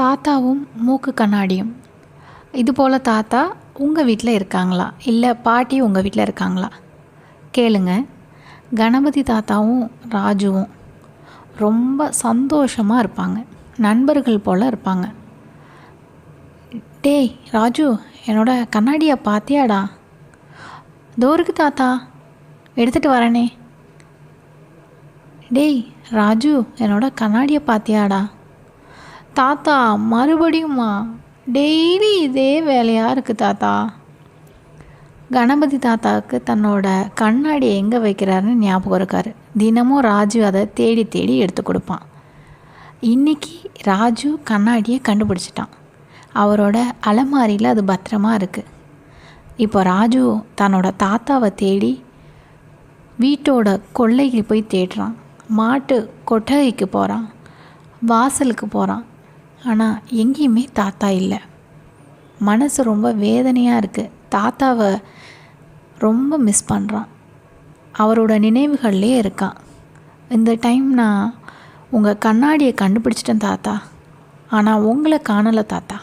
தாத்தாவும் மூக்கு கண்ணாடியும். இது போல் தாத்தா உங்கள் வீட்டில் இருக்காங்களா? இல்லை பாட்டி உங்கள் வீட்டில் இருக்காங்களா? கேளுங்க. கணபதி தாத்தாவும் ராஜுவும் ரொம்ப சந்தோஷமாக இருப்பாங்க. நண்பர்கள் போல் இருப்பாங்க. டேய் ராஜு என்னோட கண்ணாடியை பார்த்தியாடா தோருக்கு தாத்தா. எடுத்துகிட்டு வரேனே. டேய் ராஜு என்னோட கண்ணாடியை பார்த்தியாடா தாத்தா மறுபடியுமா? டெய்லி இதே வேலையாக இருக்குது தாத்தா? கணபதி தாத்தாவுக்கு தன்னோட கண்ணாடி எங்கே வைக்கிறாருன்னு ஞாபகம் இருக்கார். தினமும் ராஜு அதை தேடி தேடி எடுத்து கொடுப்பான். இன்னைக்கு ராஜு கண்ணாடியை கண்டுபிடிச்சிட்டான். அவரோட அலமாரியில் அது பத்திரமா இருக்குது இப்போ ராஜு தன்னோட தாத்தாவை தேடி வீட்டோட கொள்ளைக்கு போய் தேடுறான். மாட்டு கொட்டகைக்கு போகிறான் வாசலுக்கு போகிறான் ஆனால் எங்கேயுமே தாத்தா இல்லை. மனசு ரொம்ப வேதனையாக இருக்குது தாத்தாவை ரொம்ப மிஸ் பண்ணுறான் அவரோட நினைவுகள்லே இருக்கான். இந்த டைம் நான் உங்கள் கண்ணாடியை கண்டுபிடிச்சிட்டேன் தாத்தா. ஆனால் உங்களை காணலை தாத்தா.